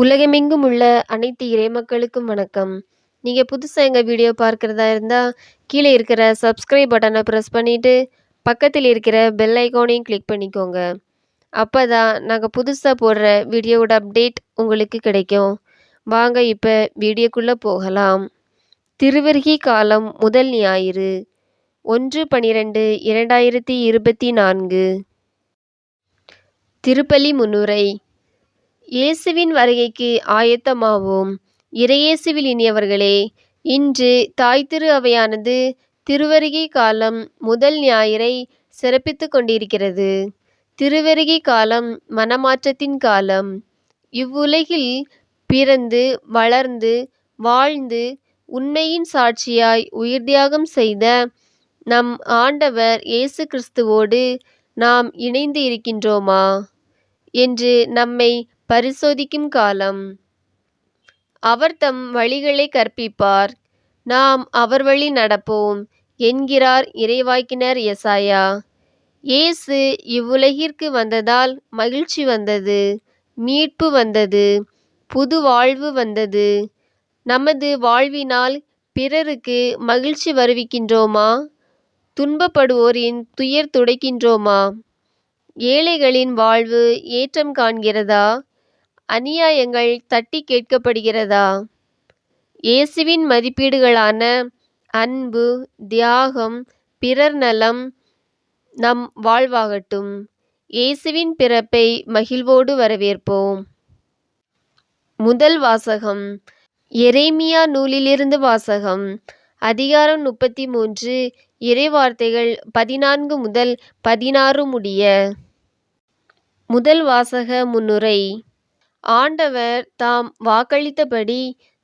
உலகமெங்கும் உள்ள அனைத்து இறைமக்களுக்கும் வணக்கம். நீங்கள் புதுசாக எங்கள் வீடியோ பார்க்குறதா இருந்தால் கீழே இருக்கிற சப்ஸ்கிரைப் பட்டனை ப்ரெஸ் பண்ணிவிட்டு பக்கத்தில் இருக்கிற பெல் ஐக்கானையும் கிளிக் பண்ணிக்கோங்க. அப்பதான் நாங்கள் புதுசாக போடுற வீடியோவோட அப்டேட் உங்களுக்கு கிடைக்கும். வாங்க இப்போ வீடியோக்குள்ளே போகலாம். திருவருகி காலம் முதல் ஞாயிறு ஒன்று பனிரெண்டு இரண்டாயிரத்தி இருபத்தி நான்கு திருப்பலி முன்னுரை இயேசுவின் வருகைக்கு ஆயத்தமாவோம். இறையேசுவில் இனியவர்களே, இன்று தாய் திரு அவையானது திருவருகை காலம் முதல் ஞாயிறை சிறப்பித்துக் கொண்டிருக்கிறது. திருவருகை காலம் மனமாற்றத்தின் காலம். இவ்வுலகில் பிறந்து, வளர்ந்து, வாழ்ந்து, உண்மையின் சாட்சியாய் உயிர்த்தியாகம் செய்த நம் ஆண்டவர் இயேசு கிறிஸ்துவோடு நாம் இணைந்து இருக்கின்றோமா? என்று நம்மை பரிசோதிக்கும் காலம். அவர் தம் வழிகளை கற்பிப்பார். நாம் அவர் வழி நடப்போம் என்கிறார் இறைவாக்கினர் எசாயா. இயேசு இவ்வுலகிற்கு வந்ததால் மகிழ்ச்சி வந்தது. மீட்பு வந்தது. புது வாழ்வு வந்தது. நமது வாழ்வினால் பிறருக்கு மகிழ்ச்சி வருவிக்கின்றோமா? துன்பப்படுவோரின் துயர் துடைக்கின்றோமா? ஏழைகளின் வாழ்வு ஏற்றம் காண்கிறதா? அநியாயங்கள் தட்டிக் கேட்கப்படுகிறதா? இயேசுவின் மதிப்பீடுகளான அன்பு, தியாகம், பிறர் நலம் நம் வாழ்வாகட்டும். இயேசுவின் பிறப்பை மகிழ்வோடு வரவேற்போம். முதல் வாசகம் எரேமியா நூலிலிருந்து வாசகம். அதிகாரம் முப்பத்தி மூன்று இறைவார்த்தைகள் பதினான்கு முதல் பதினாறு முடிய. முதல் வாசக முன்னுரை ஆண்டவர் தாம் வாக்களித்தபடி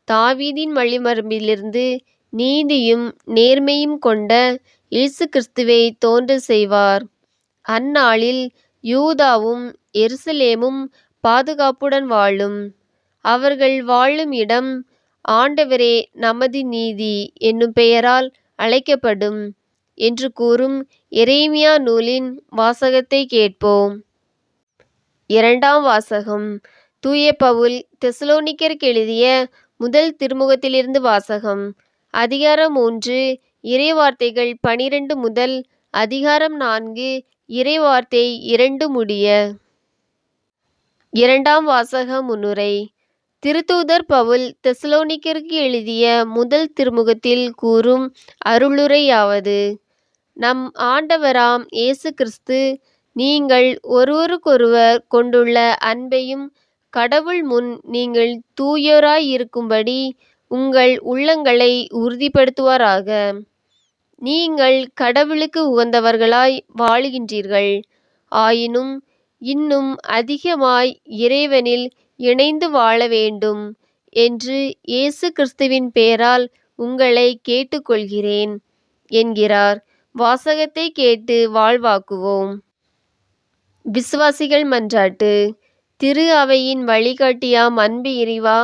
தாவீதின் வழிமரபிலிருந்து நீதியும் நேர்மையும் கொண்ட இயேசு கிறிஸ்துவை தோன்றச் செய்வார். அந்நாளில் யூதாவும் எருசலேமும் பாதுகாப்புடன் வாழும். அவர்கள் வாழும் இடம் ஆண்டவரே நமது நீதி என்னும் பெயரால் அழைக்கப்படும் என்று கூறும் எரேமியா நூலின் வாசகத்தைக் கேட்போம். இரண்டாம் வாசகம் தூய பவுல் தெசலோனிக்கருக்கு எழுதிய முதல் திருமுகத்திலிருந்து வாசகம். அதிகாரம் மூன்று இறைவார்த்தைகள் பனிரெண்டு முதல் அதிகாரம் நான்கு இறைவார்த்தை இரண்டு முடிய. இரண்டாம் வாசக முன்னுரை திருத்தூதர் பவுல் தெசலோனிக்கருக்கு எழுதிய முதல் திருமுகத்தில் கூறும் அருளுரையாவது நம் ஆண்டவராம் இயேசு கிறிஸ்து நீங்கள் ஒருவருக்கொருவர் கொண்டுள்ள அன்பையும் கடவுள் முன் நீங்கள் தூயோராய் இருக்கும்படி உங்கள் உள்ளங்களை உறுதிப்படுத்துவாராக. நீங்கள் கடவுளுக்கு உகந்தவர்களாய் வாழுகின்றீர்கள். ஆயினும் இன்னும் அதிகமாய் இறைவனில் இணைந்து வாழ வேண்டும் என்று இயேசு கிறிஸ்துவின் பெயரால் உங்களை கேட்டுக்கொள்கிறேன் என்கிறார். வாசகத்தைக் கேட்டு வாழ்வாக்குவோம். விசுவாசிகள் மன்றாட்டு திரு அவையின் வழிகாட்டியாம் அன்பு இறைவா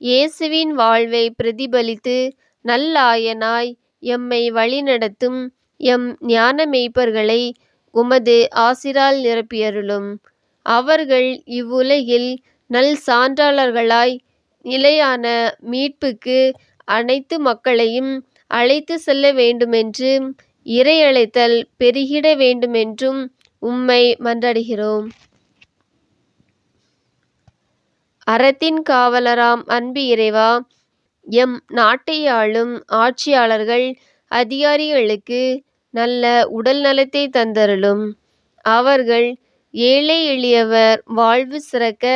இயேசுவின் வாழ்வைப் பிரதிபலித்து நல்லாயனாய் எம்மை வழிநடத்தும் எம் ஞான மெய்ப்பர்களை உமது ஆசிரால் நிரப்பியருளும். அவர்கள் இவ்வுலகில் நல் சான்றாளர்களாய் நிலையான மீட்புக்கு அனைத்து மக்களையும் அழைத்துச் செல்ல வேண்டுமென்றும் இறையழைத்தல் பெருகிட வேண்டுமென்றும் உம்மை மன்றாடுகிறோம். அறத்தின் காவலராம் அன்பு இறைவா எம் நாட்டை ஆளும் ஆட்சியாளர்கள் அதிகாரிகளுக்கு நல்ல உடல் நலத்தை தந்தருளும். அவர்கள் ஏழை எளியவர் வாழ்வு சிறக்க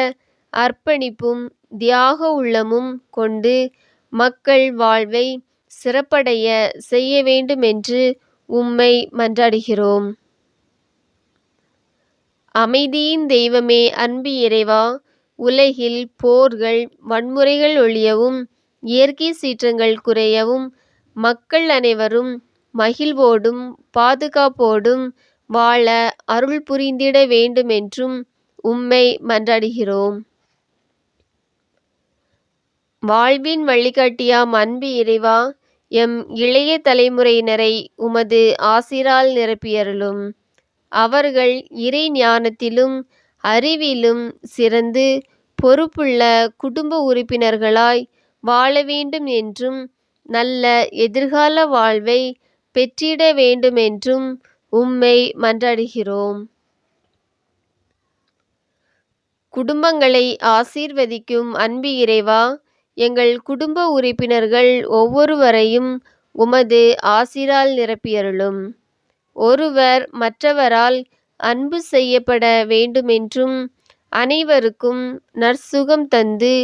அர்ப்பணிப்பும் தியாக உள்ளமும் கொண்டு மக்கள் வாழ்வை சிறப்படைய செய்ய வேண்டுமென்று உம்மை மன்றாடுகிறோம். அமைதியின் தெய்வமே அன்பு இறைவா உலகில் போர்கள் வன்முறைகள் ஒழியவும் இயற்கை சீற்றங்கள் குறையவும் மக்கள் அனைவரும் மகிழ்வோடும் பாதுகாப்போடும் வாழ அருள் புரிந்திட வேண்டுமென்றும் உம்மை மன்றாடுகிறோம். வாழ்வின் வழிகாட்டியாம் அன்பு இறைவா எம் இளைய தலைமுறையினரை உமது ஆசிரால் நிரப்பியருளும். அவர்கள் இறை ஞானத்திலும் அறிவிலும் சிறந்து பொறுப்புள்ள குடும்ப உறுப்பினர்களாய் வாழ வேண்டும் என்றும் நல்ல எதிர்கால வாழ்வை பெற்றிட வேண்டுமென்றும் உம்மை மன்றாடுகிறோம். குடும்பங்களை ஆசீர்வதிக்கும் அன்பு இறைவா எங்கள் குடும்ப உறுப்பினர்கள் ஒவ்வொருவரையும் உமது ஆசிரால் நிரப்பியருளும். ஒருவர் மற்றவரால் அன்பு செய்யப்பட வேண்டுமென்றும் அனைவருக்கும் நற்சுகம் தந்து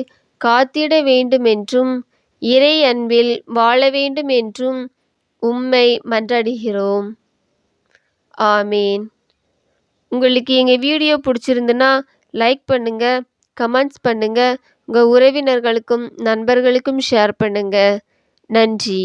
காத்திட வேண்டுமென்றும் இறை அன்பில் வாழ வேண்டுமென்றும் உம்மை மன்றாடுகிறோம். ஆமீன். உங்களுக்கு எங்கள் வீடியோ பிடிச்சிருந்துன்னா லைக் பண்ணுங்கள் கமெண்ட்ஸ் பண்ணுங்கள் உங்கள் உறவினர்களுக்கும் நண்பர்களுக்கும் ஷேர் பண்ணுங்கள் நன்றி.